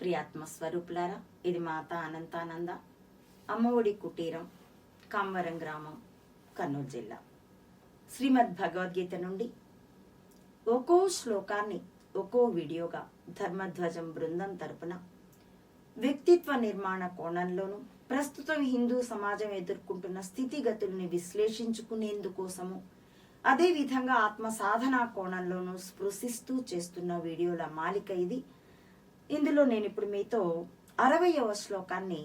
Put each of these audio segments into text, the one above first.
ప్రియాత్మ స్వరూపులారా ఇది మాత అనంతానంద అమ్మఒడి కుటీరం కామవరం గ్రామం కర్నూలు జిల్లా. శ్రీమద్ భగవద్గీత నుండి ఒక్కో శ్లోకాన్ని ఒక్కో వీడియోగా ధర్మధ్వజం బృందం తరపున వ్యక్తిత్వ నిర్మాణ కోణంలోనూ ప్రస్తుతం హిందూ సమాజం ఎదుర్కొంటున్న స్థితిగతుల్ని విశ్లేషించుకునేందుకోసము అదేవిధంగా ఆత్మ సాధనా కోణంలోనూ స్పృశిస్తూ చేస్తున్న వీడియోల మాలిక ఇది. ఇందులో నేను ఇప్పుడు మీతో అరవయవ శ్లోకాన్ని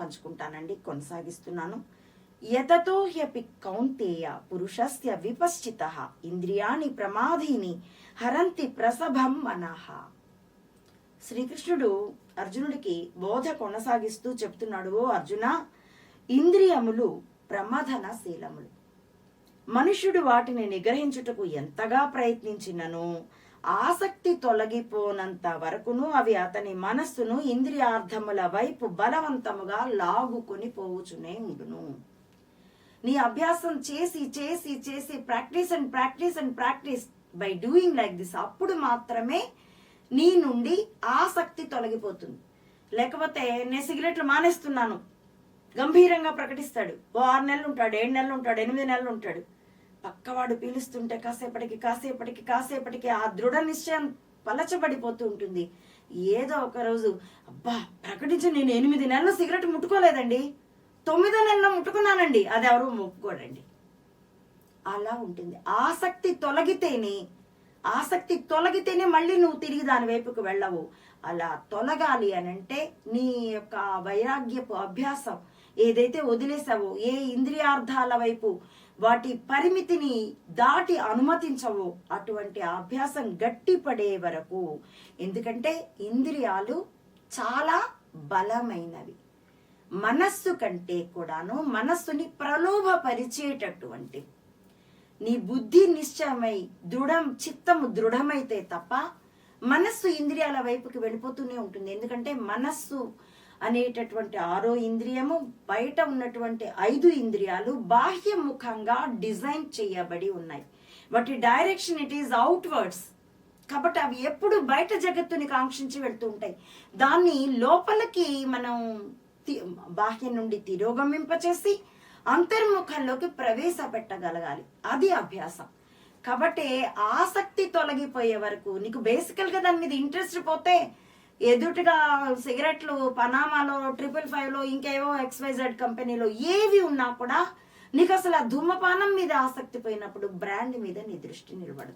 పంచుకుంటానండి కొనసాగిస్తున్నాను. యతతో హ్యపి కౌంతేయ పురుషస్య విపశ్చిత ఇంద్రియాణి ప్రమాదీని హరంతి ప్రసభం మనహ శ్రీకృష్ణుడు అర్జునుడికి బోధ కొనసాగిస్తూ చెప్తున్నాడు ఓ అర్జున ఇంద్రియములు ప్రమథనశీలములు మనుష్యుడు వాటిని నిగ్రహించుటకు ఎంతగా ప్రయత్నించినను? ఆసక్తి తొలగిపోనంత వరకును అవి అతని మనస్సును ఇంద్రియార్థముల వైపు బలవంతముగా లాగుకొని పోవుచునే ఉండును. నీ అభ్యాసం చేసి చేసి చేసి practice and practice and practice by doing like this అప్పుడు మాత్రమే నీ నుండి ఆసక్తి తొలగిపోతుంది. లేకపోతే నేను సిగరెట్లు మానేస్తున్నాను. గంభీరంగా ప్రకటిస్తాడు. ఓ ఆరు నెలలు ఉంటాడు ఏడు నెలలు ఉంటాడు ఎనిమిది నెలలు ఉంటాడు పక్కవాడు పీలుస్తుంటే కాసేపటికి కాసేపటికి కాసేపటికి ఆ దృఢ నిశ్చయం పలచబడిపోతూ ఉంటుంది. ఏదో ఒక రోజు అబ్బా ప్రకటించి నేను ఎనిమిది నెలలు సిగరెట్ ముట్టుకోలేదండి. తొమ్మిదో నెలలో ముట్టుకున్నానండి. అది ఎవరు ఒప్పుకోడండి. అలా ఉంటుంది. ఆసక్తి తొలగితేనే ఆసక్తి తొలగితేనే మళ్ళీ నువ్వు తిరిగి దాని వైపుకు వెళ్ళవు. అలా తొలగాలి అని అంటే నీ యొక్క వైరాగ్యపు అభ్యాసం ఏదైతే వదిలేసావో ఏ ఇంద్రియార్థాల వైపు వాటి పరిమితిని దాటి అనుమతించవు. అటువంటి అభ్యాసం గట్టిపడే వరకు ఎందుకంటే ఇంద్రియాలు చాలా బలమైనవి. మనస్సు కంటే కూడాను మనస్సుని ప్రలోభపరిచేటటువంటి నీ బుద్ధి నిశ్చయమై దృఢం చిత్తము దృఢమైతే తప్ప మనస్సు ఇంద్రియాల వైపుకి వెళ్ళిపోతూనే ఉంటుంది. ఎందుకంటే మనస్సు అనేటటువంటి ఆరో ఇంద్రియము బయట ఉన్నటువంటి ఐదు ఇంద్రియాలు బాహ్యముఖంగా డిజైన్ చేయబడి ఉన్నాయి. వాటి డైరెక్షన్ ఇట్ ఈస్ అవుట్వర్డ్స్. కాబట్టి అవి ఎప్పుడు బయట జగత్తుని కాంక్షించి వెళ్తూ ఉంటాయి. దాన్ని లోపలికి మనం తి- బాహ్యం నుండి తిరోగమింపచేసి అంతర్ముఖంలోకి ప్రవేశపెట్టగలగాలి. అది అభ్యాసం. కాబట్టి ఆసక్తి తొలగిపోయే వరకు నీకు బేసికల్గా దాని మీద ఇంట్రెస్ట్ పోతే ఎదుటిగా సిగరెట్లు పనామాలో ట్రిపుల్ ఫైవ్లో ఇంకేవో ఎక్స్వైజెడ్ కంపెనీలో ఏవి ఉన్నా కూడా నీకు అసలు ఆ ధూమపానం మీద ఆసక్తి పోయినప్పుడు బ్రాండ్ మీద నీ దృష్టి నిలబడదు.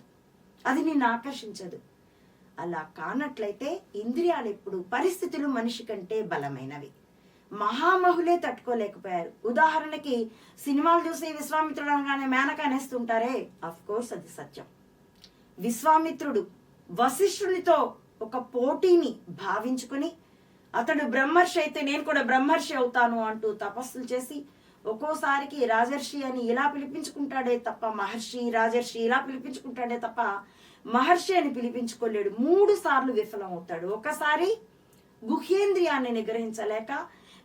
అది నిన్ను ఆకర్షించదు. అలా కానట్లయితే ఇంద్రియాలు ఎప్పుడు పరిస్థితులు మనిషి కంటే బలమైనవి. మహామహులే తట్టుకోలేకపోయారు. ఉదాహరణకి సినిమాలు చూసి విశ్వామిత్రుడు అనగానే మేనక అనేస్తుంటారే అఫ్ కోర్స్ అది సత్యం. విశ్వామిత్రుడు వశిష్ఠునితో ఒక పోటీని భావించుకుని అతడు బ్రహ్మర్షి అయితే నేను కూడా బ్రహ్మర్షి అవుతాను అంటూ తపస్సులు చేసి ఒక్కోసారికి రాజర్షి అని ఇలా పిలిపించుకుంటాడే తప్ప మహర్షి రాజర్షి ఇలా పిలిపించుకుంటాడే తప్ప మహర్షి అని పిలిపించుకోలేడు. మూడు సార్లు విఫలం అవుతాడు ఒకసారి గుహేంద్రియాన్ని నిగ్రహించలేక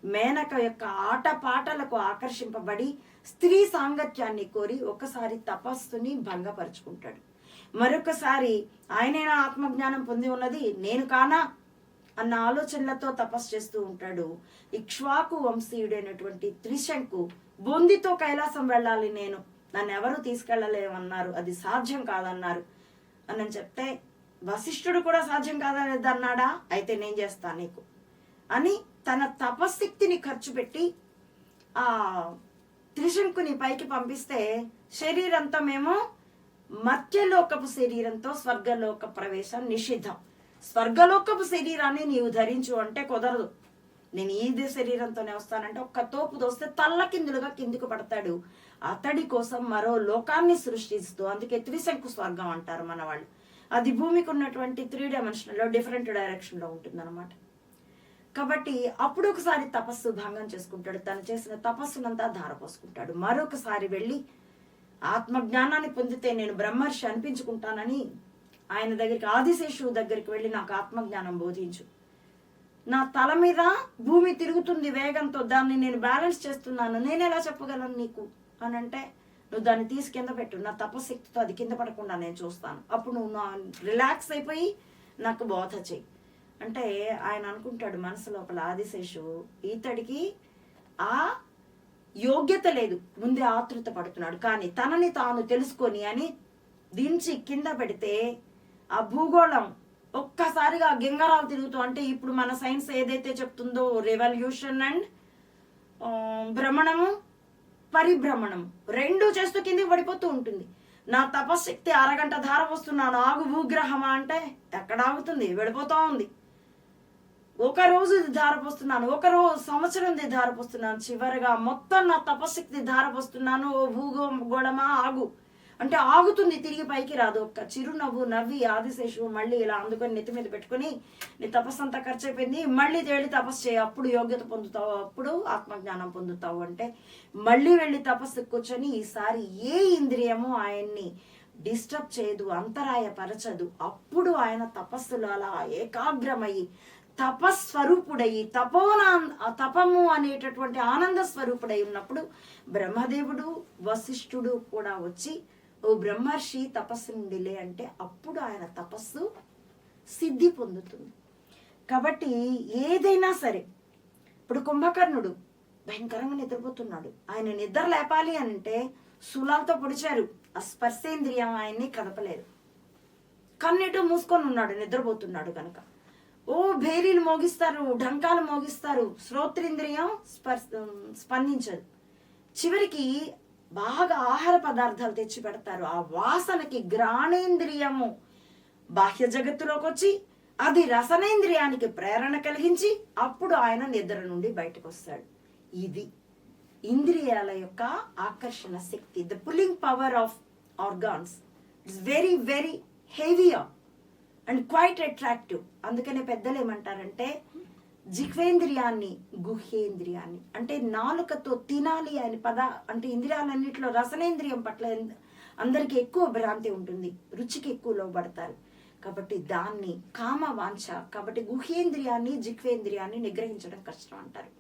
మేనక యొక్క ఆట పాటలకు ఆకర్షింపబడి స్త్రీ సాంగత్యాన్ని కోరి ఒకసారి తపస్సుని భంగపరుచుకుంటాడు. మరొకసారి ఆయనైనా ఆత్మజ్ఞానం పొంది ఉన్నది నేను కానా? అన్న ఆలోచనలతో తపస్సు చేస్తూ ఉంటాడు. ఇక్ష్వాకు వంశీయుడైనటువంటి త్రిశంకు బొందితో కైలాసం వెళ్ళాలి నేను. నన్ను ఎవరు తీసుకెళ్ళలేమన్నారు. అది సాధ్యం కాదన్నారు. అని చెప్తే వశిష్ఠుడు కూడా సాధ్యం కాదనేదన్నాడా అయితే నేను చేస్తాను నీకు. అని తన తపశక్తిని ఖర్చు పెట్టి ఆ త్రిశంకుని పైకి పంపిస్తే శరీరంతో మేము మత్స్యలోకపు శరీరంతో స్వర్గలోక ప్రవేశం నిషిద్ధం. స్వర్గలోకపు శరీరాన్ని నీవు ధరించు అంటే కుదరదు. నేను ఈ శరీరంతోనే వస్తానంటే ఒక్క తోపు దోస్తే తల్ల కిందులుగా కిందికి పడతాడు. అతడి కోసం మరో లోకాన్ని సృష్టిస్తూ అందుకే త్రిశంకు స్వర్గం అంటారు మన వాళ్ళు అది భూమికి ఉన్నటువంటి త్రీ డైమెన్షన్లో డిఫరెంట్ డైరెక్షన్లో ఉంటుంది అనమాట కాబట్టి అప్పుడు ఒకసారి తపస్సు భంగం చేసుకుంటాడు. తను చేసిన తపస్సునంతా ధారపోసుకుంటాడు. మరొకసారి వెళ్ళి ఆత్మజ్ఞానాన్ని పొందితే నేను బ్రహ్మర్షి అనిపించుకుంటానని ఆయన దగ్గరికి ఆదిశేషువు దగ్గరికి వెళ్ళి నాకు ఆత్మజ్ఞానం బోధించు. నా తల మీద భూమి తిరుగుతుంది వేగంతో దాన్ని నేను బ్యాలెన్స్ చేస్తున్నాను. నేను ఎలా చెప్పగలను నీకు? అని అంటే నువ్వు దాన్ని తీసి కింద పెట్టు. నా తపశక్తితో అది కింద పడకుండా నేను చూస్తాను. అప్పుడు నువ్వు నా రిలాక్స్ అయిపోయి నాకు బోధ చెయ్యి. అంటే ఆయన అనుకుంటాడు మనసు లోపల ఆదిశేషు ఈతడికి ఆ యోగ్యత లేదు. ముందే ఆతృత పడుతున్నాడు. కానీ తనని తాను తెలుసుకొని అని దించి కింద పెడితే ఆ భూగోళం ఒక్కసారిగా గింగరాలు తిరుగుతూ అంటే ఇప్పుడు మన సైన్స్ ఏదైతే చెప్తుందో రెవల్యూషన్ అండ్ um, భ్రమణము పరిభ్రమణం రెండు చేస్తూ కిందికి పడిపోతూ ఉంటుంది. నా తపశక్తి అరగంట ధార వస్తున్నాను. ఆగు భూగ్రహమా అంటే ఎక్కడ ఆగుతుంది? వెళ్ళిపోతా ఉంది. ఒక రోజు ధారపోస్తున్నాను ఒక రోజు సంవత్సరం ధారపోస్తున్నాను చివరిగా మొత్తం నా తపశక్తి ధారపోస్తున్నాను ఓ భూగోళమా ఆగు. అంటే ఆగుతుంది తిరిగి పైకి రాదు ఒక్క చిరునవ్వు నవ్వి ఆదిశేషు మళ్ళీ ఇలా అందుకొని నెత్తి మీద పెట్టుకుని నీ తపస్సు అంతా ఖర్చు అయిపోయింది మళ్ళీ తేలి తపస్సు చేయి అప్పుడు యోగ్యత పొందుతావు అప్పుడు ఆత్మజ్ఞానం పొందుతావు అంటే మళ్ళీ వెళ్ళి తపస్సు కూర్చొని ఈసారి ఏ ఇంద్రియము ఆయన్ని డిస్టర్బ్ చేయదు అంతరాయపరచదు. అప్పుడు ఆయన తపస్సులో అలా ఏకాగ్రమయ్యి తపస్వరూపుడయి తపోనా తపము అనేటటువంటి ఆనంద స్వరూపుడై ఉన్నప్పుడు బ్రహ్మదేవుడు వశిష్ఠుడు కూడా వచ్చి ఓ బ్రహ్మర్షి తపస్సు నుండిలే అంటే అప్పుడు ఆయన తపస్సు సిద్ధి పొందుతుంది. కాబట్టి ఏదైనా సరే ఇప్పుడు కుంభకర్ణుడు భయంకరంగా నిద్రపోతున్నాడు. ఆయన నిద్ర లేపాలి అంటే శూలాలతో పొడిచారు. ఆ స్పర్శేంద్రియం ఆయన్ని కదపలేదు. కన్నెటు మూసుకొని ఉన్నాడు నిద్రపోతున్నాడు కనుక ఓ భేరీలు మోగిస్తారు ఢంకాలు మోగిస్తారు. శ్రోత్రేంద్రియం స్పర్శ స్పందించదు. చివరికి బాగా ఆహార పదార్థాలు తెచ్చి పెడతారు. ఆ వాసనకి గ్రాణేంద్రియము బాహ్య జగత్తులోకి వచ్చి అది రసనేంద్రియానికి ప్రేరణ కలిగించి అప్పుడు ఆయన నిద్ర నుండి బయటకు వస్తాడు ఇది ఇంద్రియాల యొక్క ఆకర్షణ శక్తి. The pulling power of organs it's very very heavier and quite attractive. అందుకనే పెద్దలు ఏమంటారంటే జిహ్వేంద్రియాన్ని గుహ్యేంద్రియాన్ని అంటే నాలుకతో తినాలి అని పద అంటే ఇంద్రియాలన్నింటిలో రసనేంద్రియం పట్ల అందరికి ఎక్కువ భ్రాంతి ఉంటుంది. రుచికి ఎక్కువ లోబడతారు. కాబట్టి దాన్ని కామ వాంఛ కాబట్టి గుహేంద్రియాన్ని జిహ్వేంద్రియాన్ని నిగ్రహించడం కష్టం అంటారు.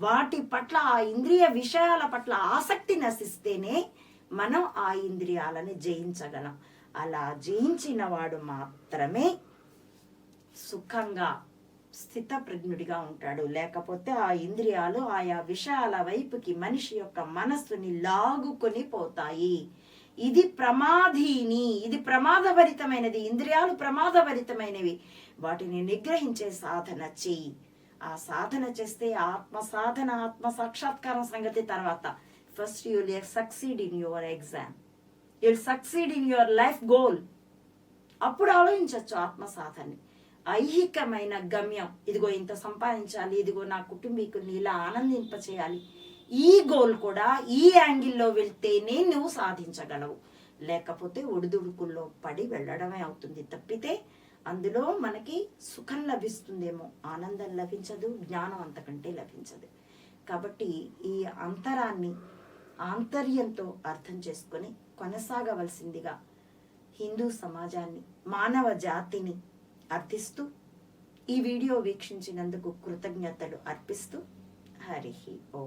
వాటి పట్ల ఆ ఇంద్రియ విషయాల పట్ల ఆసక్తి నశిస్తేనే మనం ఆ ఇంద్రియాలని జయించగలం. అలా జయించిన వాడు మాత్రమే సుఖంగా స్థితప్రజ్ఞుడిగా ఉంటాడు. లేకపోతే ఆ ఇంద్రియాలు ఆయా విషయాల వైపుకి మనిషి యొక్క మనస్సుని లాగుకొని పోతాయి. ఇది ప్రమాధీని ఇది ప్రమాదభరితమైనది. ఇంద్రియాలు ప్రమాదభరితమైనవి. వాటిని నిగ్రహించే సాధన చెయ్యి. ఆ సాధన చేస్తే ఆత్మ సాధన ఆత్మ సాక్షాత్కారం సంగతి తర్వాత. First you'll succeed in your exam you'll succeed in your life goal అప్పుడు ఆలోచించవచ్చు ఆత్మ సాధనని ఐహికమైన గమ్యం. ఇదిగో ఇంత సంపాదించాలి ఇదిగో నా కుటుంబీకుల్ని ఇలా ఆనందింప చేయాలి ఈ గోల్ కూడా ఈ యాంగిల్లో వెళ్తేనే నువ్వు సాధించగలవు. లేకపోతే ఒడిదుడుకుల్లో పడి వెళ్ళడమే అవుతుంది. తప్పితే అందులో మనకి సుఖం లభిస్తుందేమో. ఆనందం లభించదు జ్ఞానం అంతకంటే లభించదు. కాబట్టి ఈ అంతరాన్ని ఆంతర్యంతో అర్థం చేసుకొని కొనసాగవలసిందిగా హిందూ సమాజాన్ని మానవ జాతిని అర్థిస్తూ ఈ వీడియో వీక్షించినందుకు కృతజ్ఞతలు అర్పిస్తూ హరి ఓ.